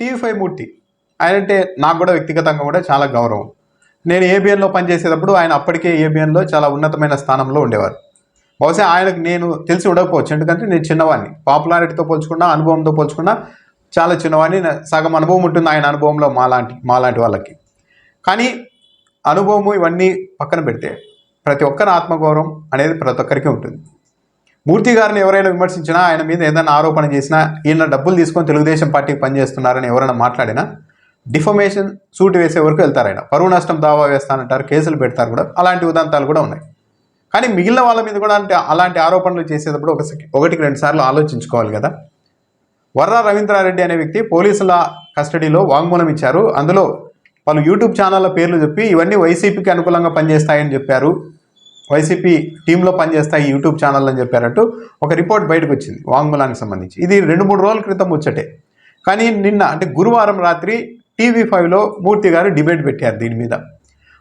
TV five మూర్తి. ఆయన అంటే నాకు కూడా వ్యక్తిగతంగా కూడా చాలా గౌరవం. నేను ఏబిఎన్లో పనిచేసేటప్పుడు ఆయన అప్పటికే ఏబిఎన్లో చాలా ఉన్నతమైన స్థానంలో ఉండేవారు. బహుశా ఆయనకు నేను తెలిసి ఉండకపోవచ్చు. ఎందుకంటే నేను చిన్నవాడిని. పాపులారిటీతో పోల్చుకున్నా అనుభవంతో పోల్చుకున్నా చాలా చిన్నవాడిని. సగం అనుభవం ఉంటుంది ఆయన అనుభవంలో మాలాంటి మాలాంటి వాళ్ళకి. కానీ అనుభవము ఇవన్నీ పక్కన పెడితే ప్రతి ఒక్కరి ఆత్మగౌరవం అనేది ప్రతి ఒక్కరికి ఉంటుంది. మూర్తి గారిని ఎవరైనా విమర్శించినా ఆయన మీద ఏదైనా ఆరోపణ చేసినా ఈయన డబ్బులు తీసుకొని తెలుగుదేశం పార్టీకి పనిచేస్తున్నారని ఎవరైనా మాట్లాడినా డిఫమేషన్ సూటు వేసే వరకు వెళ్తారు ఆయన. పరువు నష్టం దావా వేస్తానంటారు కేసులు పెడతారు కూడా అలాంటి ఉదంతాలు కూడా ఉన్నాయి. కానీ మిగిలిన వాళ్ళ మీద కూడా అంటే అలాంటి ఆరోపణలు చేసేటప్పుడు ఒక ఒకటికి రెండు సార్లు ఆలోచించుకోవాలి కదా. వర్రా రవీంద్రారెడ్డి అనే వ్యక్తి పోలీసుల కస్టడీలో వాంగ్మూలం ఇచ్చారు. అందులో పలు యూట్యూబ్ ఛానళ్ళ పేర్లు చెప్పి ఇవన్నీ వైసీపీకి అనుకూలంగా పనిచేస్తాయని చెప్పారు. వైసీపీ టీంలో పనిచేస్తాయి ఈ యూట్యూబ్ ఛానల్ అని చెప్పారంటూ ఒక రిపోర్ట్ బయటకు వచ్చింది వాంగ్మూలానికి సంబంధించి. ఇది రెండు మూడు రోజుల క్రితం ముచ్చటే. కానీ నిన్న అంటే గురువారం రాత్రి టీవీ ఫైవ్లో మూర్తి గారు డిబేట్ పెట్టారు దీని మీద.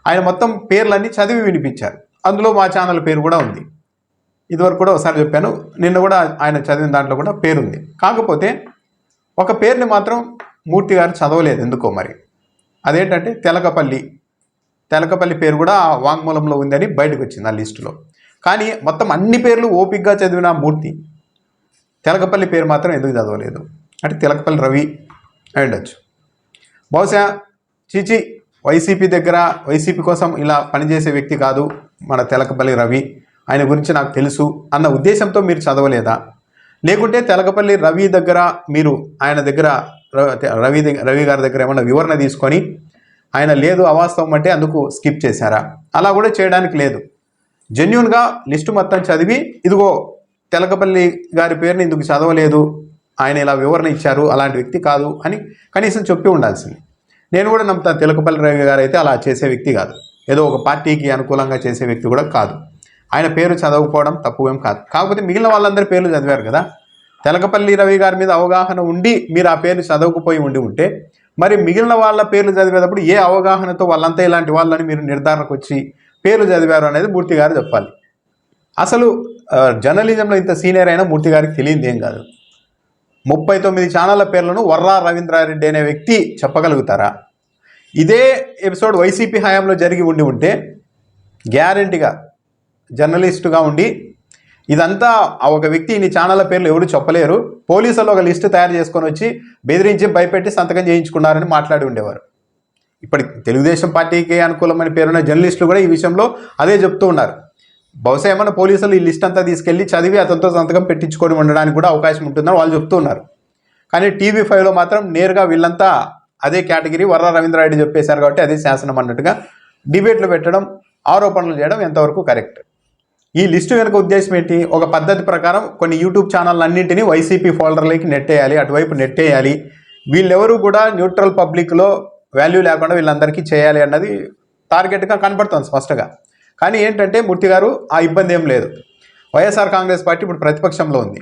ఆయన మొత్తం పేర్లన్నీ చదివి వినిపించారు. అందులో మా ఛానల్ పేరు కూడా ఉంది. ఇదివరకు కూడా ఒకసారి చెప్పాను నిన్న కూడా ఆయన చదివిన దాంట్లో కూడా పేరుంది. కాకపోతే ఒక పేరుని మాత్రం మూర్తి గారు చదవలేదు ఎందుకో మరి. అదేంటంటే తెలకపల్లి తెలకపల్లి పేరు కూడా ఆ వాంగ్మూలంలో ఉందని బయటకు వచ్చింది ఆ లిస్టులో. కానీ మొత్తం అన్ని పేర్లు ఓపిక్గా చదివిన మూర్తి తెలకపల్లి పేరు మాత్రం ఎందుకు చదవలేదు? అంటే తెలకపల్లి రవి అయి ఉండొచ్చు బహుశా చీచి వైసీపీ దగ్గర వైసీపీ కోసం ఇలా పనిచేసే వ్యక్తి కాదు మన తెలకపల్లి రవి. ఆయన గురించి నాకు తెలుసు అన్న ఉద్దేశంతో మీరు చదవలేదా? లేకుంటే తెలకపల్లి రవి దగ్గర మీరు ఆయన దగ్గర రవి దగ్గర రవి గారి దగ్గర ఏమన్నా వివరణ తీసుకొని ఆయన లేదు అవాస్తవం అంటే అందుకు స్కిప్ చేశారా? అలా కూడా చేయడానికి లేదు. జెన్యున్గా లిస్టు మొత్తం చదివి ఇదిగో తెలకపల్లి గారి పేరుని ఇందుకు చదవలేదు ఆయన ఇలా వివరణ ఇచ్చారు అలాంటి వ్యక్తి కాదు అని కనీసం చెప్పి ఉండాల్సింది. నేను కూడా నమ్ముతాను తెలకపల్లి రవి గారు అయితే అలా చేసే వ్యక్తి కాదు. ఏదో ఒక పార్టీకి అనుకూలంగా చేసే వ్యక్తి కూడా కాదు. ఆయన పేరు చదవకపోవడం తప్పు కాదు. కాకపోతే మిగిలిన వాళ్ళందరి పేర్లు చదివారు కదా. తెలకపల్లి రవి గారి మీద అవగాహన ఉండి మీరు ఆ పేరు చదవకపోయి ఉండి ఉంటే మరి మిగిలిన వాళ్ళ పేర్లు చదివేటప్పుడు ఏ అవగాహనతో వాళ్ళంతా ఇలాంటి వాళ్ళని మీరు నిర్ధారణకు వచ్చి పేర్లు చదివారు అనేది మూర్తి గారు చెప్పాలి. అసలు జర్నలిజంలో ఇంత సీనియర్ అయినా మూర్తి గారికి తెలియదు ఏం కాదు. ముప్పై తొమ్మిది ఛానళ్ళ పేర్లను వర్రా రవీంద్రారెడ్డి అనే వ్యక్తి చెప్పగలుగుతారా? ఇదే ఎపిసోడ్ వైసీపీ హయాంలో జరిగి ఉండి ఉంటే గ్యారంటీగా జర్నలిస్టుగా ఉండి ఇదంతా ఆ ఒక వ్యక్తి ఇన్ని ఛానళ్ళ పేర్లు ఎవరు చెప్పలేరు. పోలీసులు ఒక లిస్టు తయారు చేసుకొని వచ్చి బెదిరించి భయపెట్టి సంతకం చేయించుకున్నారని మాట్లాడి ఉండేవారు. ఇప్పటి తెలుగుదేశం పార్టీకి అనుకూలమైన పేరున్న జర్నలిస్టులు కూడా ఈ విషయంలో అదే చెప్తూ ఉన్నారు. బహుశా ఏమైనా పోలీసులు ఈ లిస్ట్ అంతా తీసుకెళ్ళి చదివి అతనితో సంతకం పెట్టించుకొని ఉండడానికి కూడా అవకాశం ఉంటుందని వాళ్ళు చెప్తూ ఉన్నారు. కానీ టీవీ ఫైవ్లో మాత్రం నేరుగా వీళ్ళంతా అదే కేటగిరీ వర్ర రవీంద్రారెడ్డి చెప్పేశారు కాబట్టి అదే శాసనం అన్నట్టుగా డిబేట్లు పెట్టడం ఆరోపణలు చేయడం ఎంతవరకు కరెక్ట్? ఈ లిస్టు వెనుక ఉద్దేశం ఏంటి? ఒక పద్ధతి ప్రకారం కొన్ని యూట్యూబ్ ఛానల్ అన్నింటినీ వైసీపీ ఫోల్డర్లకి నెట్టేయాలి అటువైపు నెట్టేయాలి. వీళ్ళెవరూ కూడా న్యూట్రల్ పబ్లిక్లో వాల్యూ లేకుండా వీళ్ళందరికీ చేయాలి అన్నది టార్గెట్గా కనపడుతుంది స్పష్టంగా. కానీ ఏంటంటే మూర్తి గారు ఆ ఇబ్బంది ఏం లేదు. వైఎస్ఆర్ కాంగ్రెస్ పార్టీ ఇప్పుడు ప్రతిపక్షంలో ఉంది.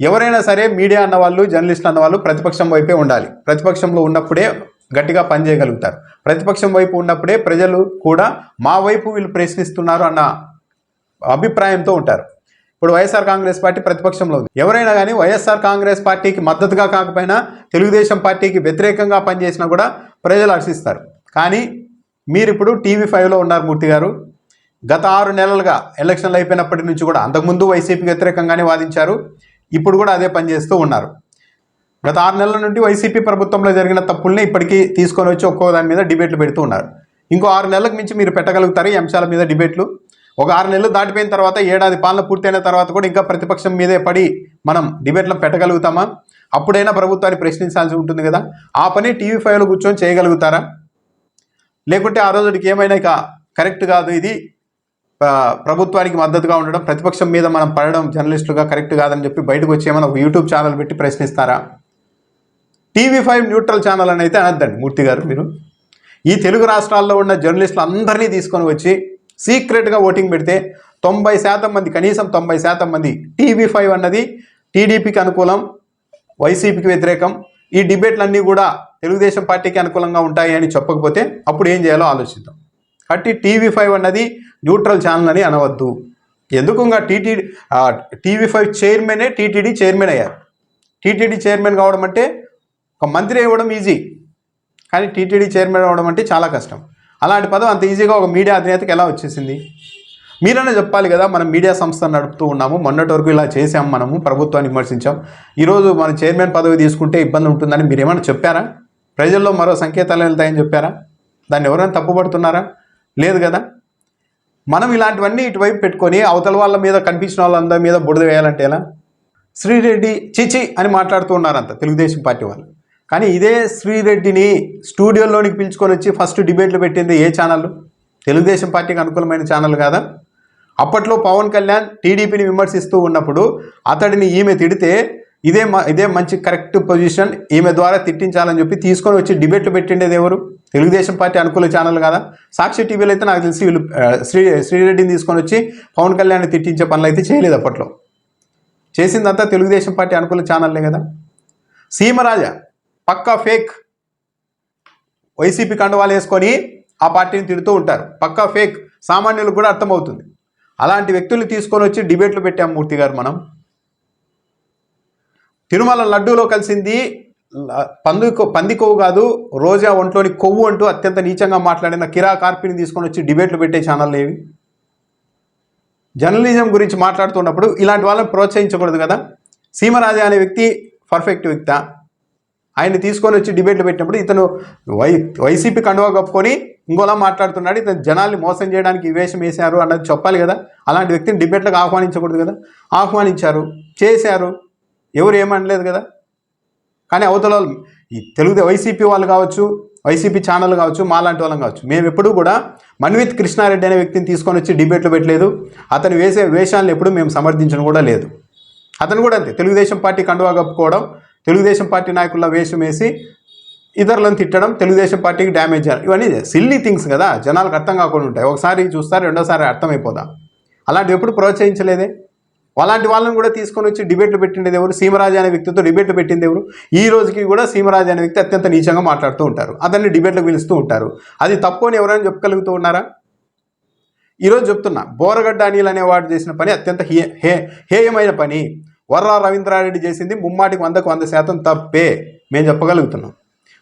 ఎవరైనా సరే మీడియా అన్నవాళ్ళు జర్నలిస్టులు అన్నవాళ్ళు ప్రతిపక్షం వైపే ఉండాలి. ప్రతిపక్షంలో ఉన్నప్పుడే గట్టిగా పనిచేయగలుగుతారు. ప్రతిపక్షం వైపు ఉన్నప్పుడే ప్రజలు కూడా మా వైపు వీళ్ళు ప్రశ్నిస్తున్నారు అన్న అభిప్రాయంతో ఉంటారు. ఇప్పుడు వైఎస్ఆర్ కాంగ్రెస్ పార్టీ ప్రతిపక్షంలో ఉంది. ఎవరైనా కానీ వైఎస్ఆర్ కాంగ్రెస్ పార్టీకి మద్దతుగా కాకపోయినా తెలుగుదేశం పార్టీకి వ్యతిరేకంగా పనిచేసినా కూడా ప్రజలు హర్షిస్తారు. కానీ మీరు ఇప్పుడు టీవీ ఫైవ్లో ఉన్నారు మూర్తి గారు. గత ఆరు నెలలుగా ఎలక్షన్లు అయిపోయినప్పటి నుంచి కూడా అంతకుముందు వైసీపీకి వ్యతిరేకంగానే వాదించారు. ఇప్పుడు కూడా అదే పనిచేస్తూ ఉన్నారు. గత ఆరు నెలల నుండి వైసీపీ ప్రభుత్వంలో జరిగిన తప్పుల్ని ఇప్పటికీ తీసుకొని వచ్చి ఒక్కో దాని మీద డిబేట్లు పెడుతూ ఉన్నారు. ఇంకో ఆరు నెలలకు మించి మీరు పెట్టగలుగుతారు ఈ అంశాల మీద డిబేట్లు? ఒక ఆరు నెలలు దాటిపోయిన తర్వాత ఏడాది పాలన పూర్తయిన తర్వాత కూడా ఇంకా ప్రతిపక్షం మీదే పడి మనం డిబేట్లను పెట్టగలుగుతామా? అప్పుడైనా ప్రభుత్వాన్ని ప్రశ్నించాల్సి ఉంటుంది కదా. ఆ పని టీవీ ఫైవ్లో కూర్చొని చేయగలుగుతారా? లేకుంటే ఆ రోజుకి ఏమైనా ఇక కరెక్ట్ కాదు ఇది. ప్రభుత్వానికి మద్దతుగా ఉండడం ప్రతిపక్షం మీద మనం పడడం జర్నలిస్టులుగా కరెక్ట్ కాదని చెప్పి బయటకు వచ్చి ఏమైనా ఒక యూట్యూబ్ ఛానల్ పెట్టి ప్రశ్నిస్తారా? టీవీ ఫైవ్ న్యూట్రల్ ఛానల్ అని అయితే అనద్దండి మూర్తి గారు మీరు. ఈ తెలుగు రాష్ట్రాల్లో ఉన్న జర్నలిస్టులు అందరినీ తీసుకొని వచ్చి సీక్రెట్గా ఓటింగ్ పెడితే తొంభై శాతం మంది కనీసం తొంభై శాతం మంది టీవీ ఫైవ్ అన్నది టీడీపీకి అనుకూలం వైసీపీకి వ్యతిరేకం. ఈ డిబేట్లన్నీ కూడా తెలుగుదేశం పార్టీకి అనుకూలంగా ఉంటాయి అని చెప్పకపోతే అప్పుడు ఏం చేయాలో ఆలోచిద్దాం. కాబట్టి టీవీ ఫైవ్ అన్నది న్యూట్రల్ ఛానల్ అని అనవద్దు. ఎందుకు ఇంకా టీటీ టీవీ ఫైవ్ చైర్మనే టీటీడీ చైర్మన్ అయ్యారు. టీటీడీ చైర్మన్ కావడం అంటే ఒక మంత్రి ఇవ్వడం ఈజీ. కానీ టీటీడీ చైర్మన్ అవ్వడం అంటే చాలా కష్టం. అలాంటి పదం అంత ఈజీగా ఒక మీడియా అధినేతకి ఎలా వచ్చేసింది? మీరనే చెప్పాలి కదా మనం మీడియా సంస్థ నడుపుతూ ఉన్నాము మొన్నటి వరకు ఇలా చేసాం మనము ప్రభుత్వాన్ని విమర్శించాం. ఈరోజు మన చైర్మన్ పదవి తీసుకుంటే ఇబ్బంది ఉంటుందని మీరు ఏమైనా చెప్పారా? ప్రజల్లో మరో సంకేతాలు వెళ్తాయని చెప్పారా? దాన్ని ఎవరైనా తప్పుపడుతున్నారా? లేదు కదా? మనం ఇలాంటివన్నీ ఇటువైపు పెట్టుకొని అవతల వాళ్ళ మీద కనిపించిన వాళ్ళందరి మీద బుడిద వేయాలంటే ఎలా? శ్రీరెడ్డి చిచి అని మాట్లాడుతూ ఉన్నారంత తెలుగుదేశం పార్టీ వాళ్ళు. కానీ ఇదే శ్రీరెడ్డిని స్టూడియోలోనికి పిలుచుకొని వచ్చి ఫస్ట్ డిబేట్లు పెట్టింది ఏ ఛానల్? తెలుగుదేశం పార్టీకి అనుకూలమైన ఛానల్ కాదా? అప్పట్లో పవన్ కళ్యాణ్ టీడీపీని విమర్శిస్తూ ఉన్నప్పుడు అతడిని ఈమె తిడితే ఇదే మ- ఇదే మంచి కరెక్ట్ పొజిషన్ ఈమె ద్వారా తిట్టించాలని చెప్పి తీసుకొని వచ్చి డిబేట్లు పెట్టిండేది ఎవరు? తెలుగుదేశం పార్టీ అనుకూల ఛానల్ కదా? సాక్షి టీవీలో అయితే నాకు తెలిసి వీళ్ళు శ్రీ శ్రీరెడ్డిని తీసుకొని వచ్చి పవన్ కళ్యాణ్ తిట్టించే పనులు అయితే చేయలేదు అప్పట్లో. చేసిందంతా తెలుగుదేశం పార్టీ అనుకూల ఛానల్లే కదా? సీమరాజా పక్కా ఫేక్. వైసీపీ కండవాలు వేసుకొని ఆ పార్టీని తిడుతూ ఉంటారు. పక్కా ఫేక్. సామాన్యులకు కూడా అర్థమవుతుంది. అలాంటి వ్యక్తుల్ని తీసుకొని వచ్చి డిబేట్లు పెట్టాం మూర్తి గారు మనం. తిరుమల లడ్డూలో కలిసింది ల- పంది పంది కొవ్వు కాదు రోజా ఒంట్లోని కొవ్వు అంటూ అత్యంత నీచంగా మాట్లాడిన కిరా కార్పిని తీసుకొని వచ్చి డిబేట్లు పెట్టే ఛానల్ ఏవి? జర్నలిజం గురించి మాట్లాడుతున్నప్పుడు ఇలాంటి వాళ్ళని ప్రోత్సహించకూడదు కదా? సీమరాజా అనే వ్యక్తి పర్ఫెక్ట్ వ్యక్తా? ఆయన్ని తీసుకొని వచ్చి డిబేట్లు పెట్టినప్పుడు ఇతను వై వైసీపీ కండువా కప్పుకొని ఇంకోలా మాట్లాడుతున్నాడు. ఇతను జనాల్ని మోసం చేయడానికి ఈ వేషం వేశారు అన్నది చెప్పాలి కదా. అలాంటి వ్యక్తిని డిబేట్లకు ఆహ్వానించకూడదు కదా. ఆహ్వానించారు చేశారు. ఎవరు ఏమనలేదు కదా. కానీ అవతల వాళ్ళు ఈ తెలుగు వైసీపీ వాళ్ళు కావచ్చు వైసీపీ ఛానల్ కావచ్చు మాలాంటి వాళ్ళం కావచ్చు మేము ఎప్పుడూ కూడా మన్విత్ కృష్ణారెడ్డి అనే వ్యక్తిని తీసుకొని వచ్చి డిబేట్లు పెట్టలేదు. అతను వేసే వేషాలను ఎప్పుడూ మేము సమర్థించడం కూడా లేదు. అతను కూడా అంతే. తెలుగుదేశం పార్టీ కండువా కప్పుకోవడం తెలుగుదేశం పార్టీ నాయకుల వేషం వేసి ఇతరులను తిట్టడం తెలుగుదేశం పార్టీకి డ్యామేజ్ చేయాలి. ఇవన్నీ సిల్లీ థింగ్స్ కదా. జనాలకు అర్థం కాకుండా ఉంటాయి. ఒకసారి చూస్తారు రెండోసారి అర్థమైపోదా? అలాంటివి ఎప్పుడు ప్రోత్సహించలేదే? అలాంటి వాళ్ళని కూడా తీసుకొని వచ్చి డిబేట్లు పెట్టిండేది ఎవరు? సీమరాజు అనే వ్యక్తితో డిబేట్లు పెట్టింది ఎవరు? ఈ రోజుకి కూడా సీమరాజు అనే వ్యక్తి అత్యంత నీచంగా మాట్లాడుతూ ఉంటారు. అతన్ని డిబేట్లకు పిలుస్తూ ఉంటారు. అది తప్పు అని ఎవరైనా చెప్పగలుగుతూ ఉన్నారా? ఈరోజు చెప్తున్నా బోరగడ్డ అనిల్ అనేవాడు చేసిన పని అత్యంత హే హే హేయమైన పని. వర్రా రవీంద్రారెడ్డి చేసింది ముమ్మాటికి వందకు వంద శాతం తప్పే. మేము చెప్పగలుగుతున్నాం.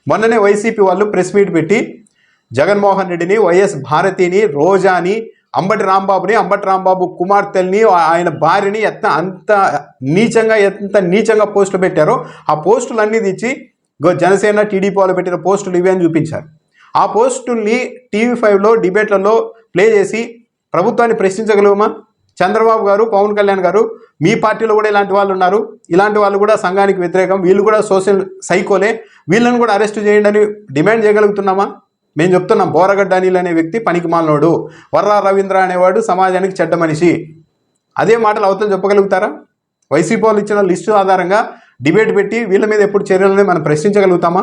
మొన్ననే వైసీపీ వాళ్ళు ప్రెస్ మీట్ పెట్టి జగన్మోహన్ రెడ్డిని వైఎస్ భారతిని రోజాని అంబటి రాంబాబుని అంబటి రాంబాబు కుమార్తెల్ని ఆయన భార్యని ఎంత అంత నీచంగా ఎంత నీచంగా పోస్టులు పెట్టారో ఆ పోస్టులు అన్నీ తెచ్చి జనసేన టీడీపీ వాళ్ళు పెట్టిన పోస్టులు ఇవే అని చూపించారు. ఆ పోస్టుల్ని టీవీ ఫైవ్లో డిబేట్లలో ప్లే చేసి ప్రభుత్వాన్ని ప్రశ్నించగలమా? చంద్రబాబు గారు పవన్ కళ్యాణ్ గారు మీ పార్టీలో కూడా ఇలాంటి వాళ్ళు ఉన్నారు. ఇలాంటి వాళ్ళు కూడా సంఘానికి వ్యతిరేకం. వీళ్ళు కూడా సోషల్ సైకోలే. వీళ్ళని కూడా అరెస్ట్ చేయండి అని డిమాండ్ చేయగలుగుతున్నామా? మేము చెప్తున్నాం బోరగడ్డ అనిల్ అనే వ్యక్తి పనికి మాలినోడు. వర్రా రవీంద్ర అనేవాడు సమాజానికి చెడ్డ మనిషి. అదే మాటలు అవతలు చెప్పగలుగుతారా? వైసీపీ వాళ్ళు ఇచ్చిన లిస్టు ఆధారంగా డిబేట్ పెట్టి వీళ్ళ మీద ఎప్పుడు చర్యలని మనం ప్రశ్నించగలుగుతామా?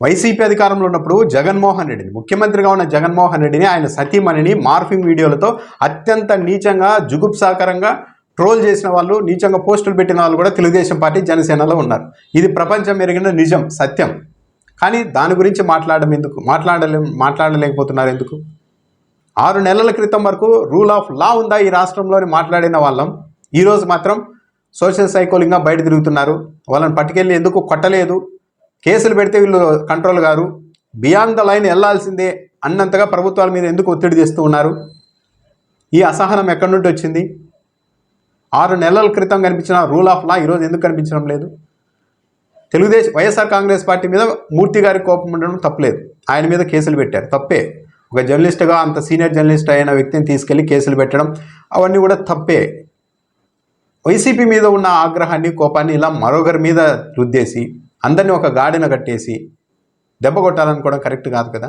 వైసీపీ అధికారంలో ఉన్నప్పుడు జగన్మోహన్ రెడ్డిని ముఖ్యమంత్రిగా ఉన్న జగన్మోహన్ రెడ్డిని ఆయన సతీమణిని మార్ఫింగ్ వీడియోలతో అత్యంత నీచంగా జుగుప్సాకరంగా ట్రోల్ చేసిన వాళ్ళు నీచంగా పోస్టులు పెట్టిన వాళ్ళు కూడా తెలుగుదేశం పార్టీ జనసేనలో ఉన్నారు. ఇది ప్రపంచం మెరిగిన నిజం సత్యం. కానీ దాని గురించి మాట్లాడడం ఎందుకు? మాట్లాడలే మాట్లాడలేకపోతున్నారు ఎందుకు? ఆరు నెలల క్రితం వరకు రూల్ ఆఫ్ లా ఉందా ఈ రాష్ట్రంలోని మాట్లాడిన వాళ్ళం? ఈరోజు మాత్రం సోషల్ సైకోలింగ్గా బయట తిరుగుతున్నారు. వాళ్ళని పట్టుకెళ్ళి ఎందుకు కొట్టలేదు? కేసులు పెడితే వీళ్ళు కంట్రోల్ గారు. బియాండ్ ద లైన్ వెళ్ళాల్సిందే అన్నంతగా ప్రభుత్వాల మీద ఎందుకు ఒత్తిడి చేస్తూ ఉన్నారు? ఈ అసహనం ఎక్కడి నుండి వచ్చింది? ఆరు నెలల క్రితం కనిపించిన రూల్ ఆఫ్ లా ఈరోజు ఎందుకు కనిపించడం లేదు? తెలుగుదేశం వైఎస్ఆర్ కాంగ్రెస్ పార్టీ మీద మూర్తి గారి కోపం ఉండడం తప్పలేదు. ఆయన మీద కేసులు పెట్టారు. తప్పే. ఒక జర్నలిస్ట్గా అంత సీనియర్ జర్నలిస్ట్ అయిన వ్యక్తిని తీసుకెళ్ళి కేసులు పెట్టడం అవన్నీ కూడా తప్పే. వైసీపీ మీద ఉన్న ఆగ్రహాన్ని కోపాన్ని ఇలా మరొకరి మీద రుద్దేసి అందరినీ ఒక గాడిన కట్టేసి దెబ్బ కొట్టాలనుకోవడం కరెక్ట్ కాదు కదా?